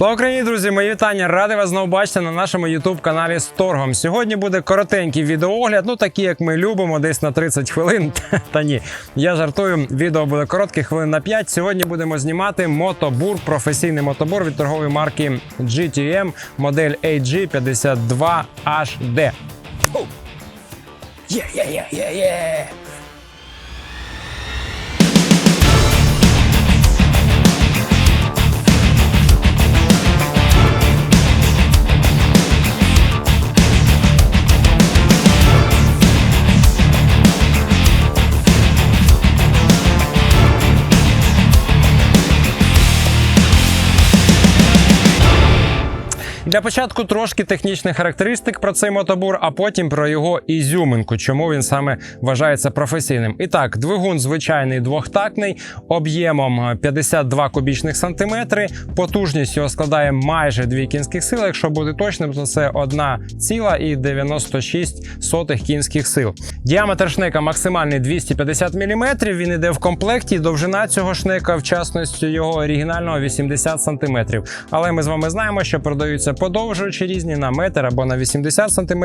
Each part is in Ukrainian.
Слава Україні, друзі! Мої вітання! Радий вас знову бачити на нашому youtube каналі з торгом. Сьогодні буде коротенький відеоогляд, ну такі, як ми любимо, десь на 30 хвилин. Та ні, я жартую. Відео буде коротке, хвилин на 5. Сьогодні будемо знімати мотобур, професійний мотобур від торгової марки GTM, модель AG52HD. Фу! Для початку трошки технічних характеристик про цей мотобур, а потім про його ізюминку, чому він саме вважається професійним. І так, двигун звичайний двохтактний, об'ємом 52 кубічних сантиметри. Потужність його складає майже 2 кінських сили. Якщо бути точним, то це 1,96 кінських сил. Діаметр шнека максимальний 250 мм. Він іде в комплекті. Довжина цього шнека, в частності його оригінального 80 см. Але ми з вами знаємо, що продаються подовжуючі різні на метр або на 80 см,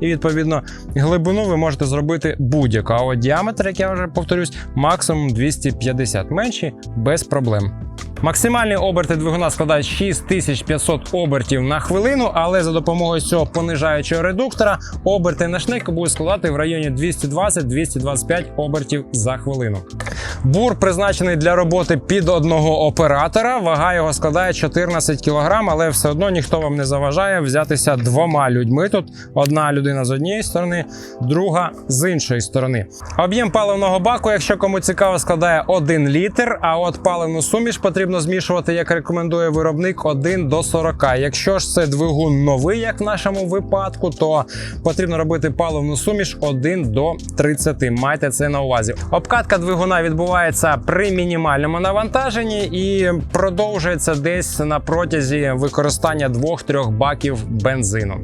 і відповідно глибину ви можете зробити будь-яку. А от діаметр, як я вже повторюсь, максимум 250 менші без проблем. Максимальні оберти двигуна складають 6500 обертів на хвилину, але за допомогою цього понижаючого редуктора оберти на шнеку будуть складати в районі 220-225 обертів за хвилину. Бур призначений для роботи під одного оператора. Вага його складає 14 кг, але все одно ніхто вам не заважає взятися двома людьми. Тут одна людина з однієї сторони, друга з іншої сторони. Об'єм паливного баку, якщо кому цікаво, складає 1 літр. А от паливну суміш потрібно змішувати, як рекомендує виробник, 1 до 40. Якщо ж це двигун новий, як в нашому випадку, то потрібно робити паливну суміш 1 до 30. Майте це на увазі. Обкатка двигуна відбувається при мінімальному навантаженні і продовжується десь на протязі використання 2-3 баків бензину.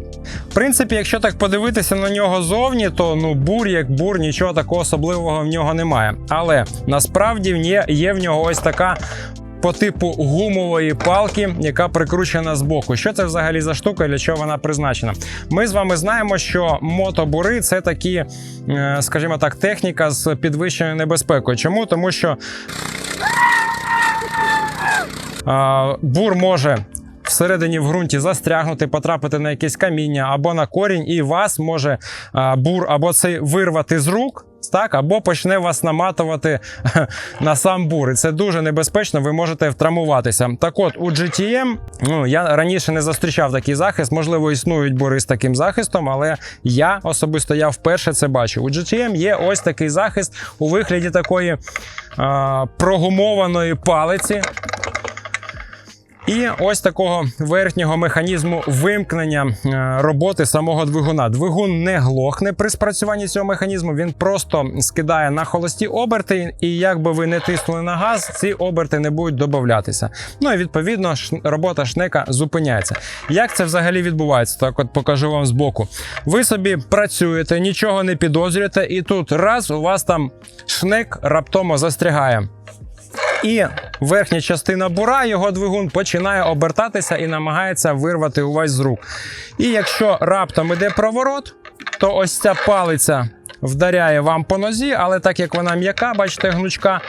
В принципі, якщо так подивитися на нього зовні, то ну бур як бур, нічого такого особливого в нього немає. Але насправді є в нього ось така по типу гумової палки, яка прикручена з боку. Що це взагалі за штука для чого вона призначена? Ми з вами знаємо, що мотобури це такі, е, скажімо так, техніка з підвищеною небезпекою. Чому? Тому що бур може. Всередині в ґрунті застрягнути, потрапити на якесь каміння або на корінь, і вас може бур або цей вирвати з рук, так, або почне вас наматувати на сам бур. І це дуже небезпечно, ви можете втравмуватися. Так от, у GTM, ну я раніше не зустрічав такий захист, можливо, існують бури з таким захистом, але я особисто я вперше це бачу. У GTM є ось такий захист у вигляді такої а, прогумованої палиці. І ось такого верхнього механізму вимкнення е, роботи самого двигуна. Двигун не глохне при спрацюванні цього механізму. Він просто скидає на холості оберти, і як би ви не тиснули на газ, ці оберти не будуть додатися. Ну і відповідно робота шнека зупиняється. Як це взагалі відбувається? Так, от покажу вам збоку. Ви собі працюєте, нічого не підозрюєте, і тут раз у вас там шнек раптомо застрягає. І верхня частина бура, його двигун починає обертатися і намагається вирвати у з рук. І якщо раптом іде проворот, то ось ця палиця вдаряє вам по нозі, але так як вона м'яка, бачите, гнучка,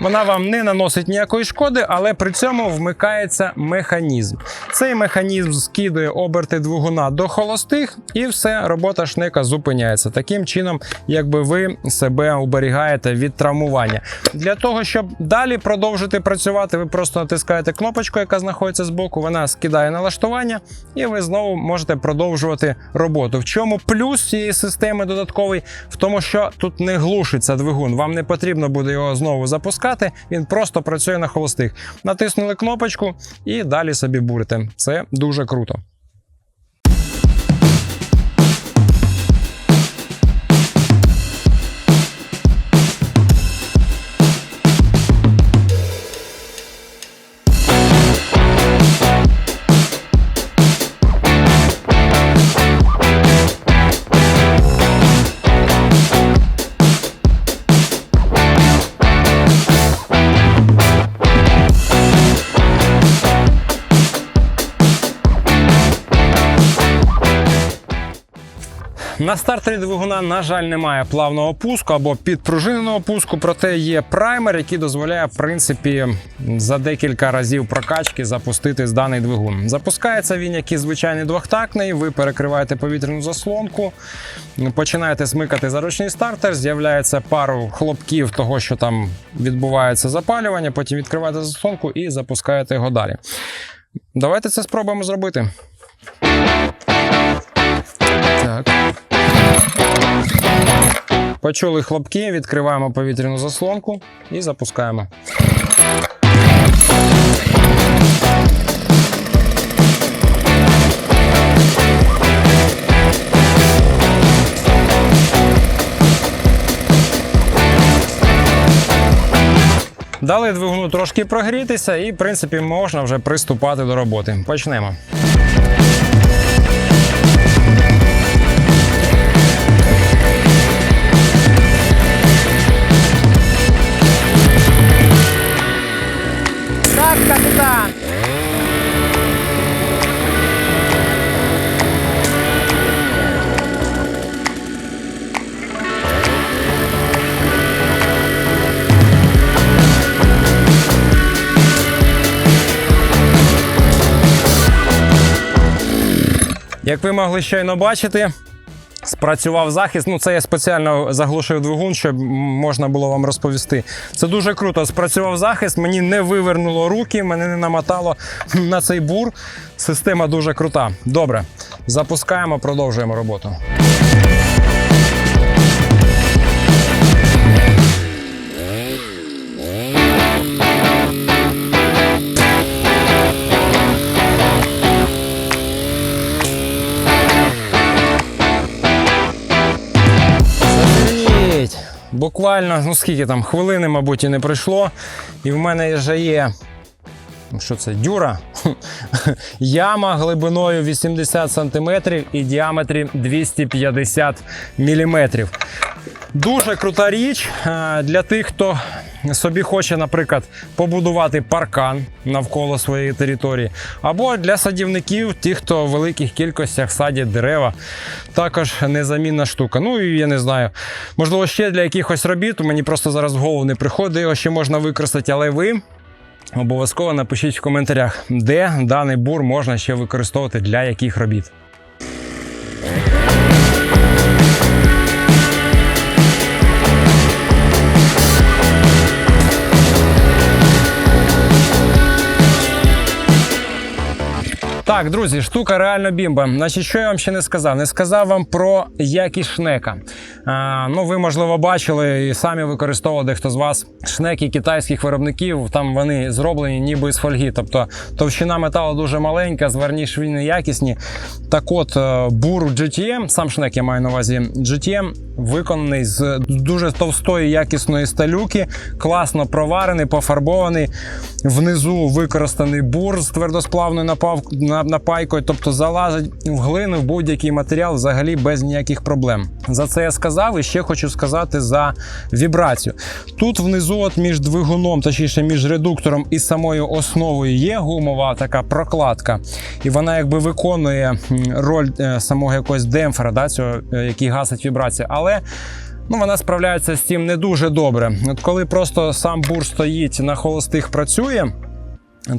вона вам не наносить ніякої шкоди, але при цьому вмикається механізм. Цей механізм скидує оберти двигуна до холостих, і все, робота шнека зупиняється. Таким чином, якби ви себе уберігаєте від травмування. Для того, щоб далі продовжити працювати, ви просто натискаєте кнопочку, яка знаходиться збоку, вона скидає налаштування, і ви знову можете продовжувати роботу. В чому плюс цієї системи додатковий? В тому, що тут не глушиться двигун, вам не потрібно буде його знову запускати запускати, він просто працює на холостих. Натиснули кнопочку і далі собі бурите. Це дуже круто. На стартері двигуна, на жаль, немає плавного пуску або підпружиненого пуску, проте є праймер, який дозволяє, в принципі, за декілька разів прокачки запустити з даний двигун. Запускається він, як і звичайний двохтактний. Ви перекриваєте повітряну заслонку, починаєте смикати за ручний стартер, з'являється пару хлопків того, що там відбувається запалювання. Потім відкриваєте заслонку і запускаєте його далі. Давайте це спробуємо зробити. Так. Почули хлопки, відкриваємо повітряну заслонку і запускаємо. Дали двигуну трошки прогрітися, і, в принципі, можна вже приступати до роботи. Почнемо. Як ви могли щойно бачити, спрацював захист. Ну, це я спеціально заглушив двигун, щоб можна було вам розповісти. Це дуже круто. Спрацював захист, мені не вивернуло руки, мене не намотало на цей бур. Система дуже крута. Добре, запускаємо, продовжуємо роботу. Буквально, ну скільки там, хвилини, мабуть, і не пройшло. І в мене вже є. ну, Що це? Дюра? Яма глибиною 80 см і діаметрі 250 мм. Дуже крута річ е, для тих, хто собі хоче, наприклад, побудувати паркан навколо своєї території, або для садівників, ті, хто в великих кількостях садять дерева. Також незамінна штука. Ну і я не знаю, можливо, ще для якихось робіт. Мені просто зараз в голову не приходить, його ще можна використати, але ви. Обов'язково напишіть в коментарях, де даний бур можна ще використовувати для яких робіт. Так, друзі, штука реально бімба. Значить, що я вам ще не сказав? Не сказав вам про якість шнека. А, ну, ви, можливо, бачили і самі використовували дехто з вас шнеки китайських виробників. Там вони зроблені ніби з фольги. Тобто товщина металу дуже маленька, зварні швіни якісні. Так от, е, бур GTM, сам шнек я маю на увазі GTM, виконаний з дуже товстої якісної сталюки, класно проварений, пофарбований. Внизу використаний бур з твердосплавною напав, на- напайкою, тобто залазить в глину в будь-який матеріал взагалі без ніяких проблем. За це я сказав і ще хочу сказати за вібрацію. Тут внизу, от між двигуном, точніше між редуктором і самою основою є гумова така прокладка, і вона якби виконує роль е, самого якогось демпфера, да, цього, е, який гасить вібрацію. Але Ну, вона справляється з цим не дуже добре. От коли просто сам бур стоїть на холостих працює.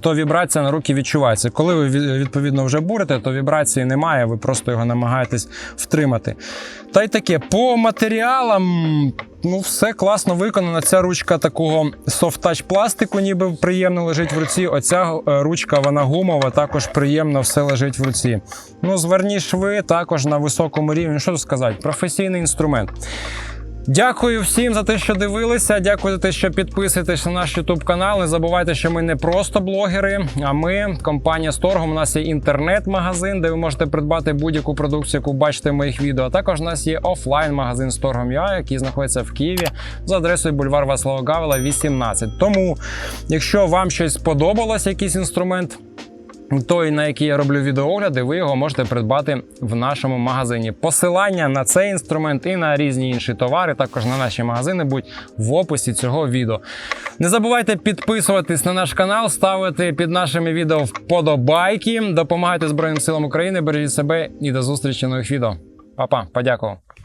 То вібрація на руки відчувається. Коли ви відповідно вже бурите, то вібрації немає, ви просто його намагаєтесь втримати. Та й таке, по матеріалам, ну, все класно виконано. Ця ручка такого софт-тач пластику, ніби приємно лежить в руці. Оця е, ручка, вона гумова, також приємно все лежить в руці. Ну, зверні шви також на високому рівні. Що тут сказати? Професійний інструмент. Дякую всім за те, що дивилися. Дякую за те, що підписуєтесь на наш YouTube канал. Не забувайте, що ми не просто блогери, а ми компанія Сторгом. У нас є інтернет-магазин, де ви можете придбати будь-яку продукцію, яку бачите в моїх відео. А також у нас є офлайн-магазин Сторгом.ua, який знаходиться в Києві за адресою бульвар Васлава Гавела, 18. Тому, якщо вам щось сподобалось, якийсь інструмент. Той, на який я роблю відеоогляди, ви його можете придбати в нашому магазині. Посилання на цей інструмент і на різні інші товари, також на наші магазини, будуть в описі цього відео. Не забувайте підписуватись на наш канал, ставити під нашими відео вподобайки. Допомагайте Збройним силам України, бережіть себе і до зустрічі нових відео. Папа, подякував.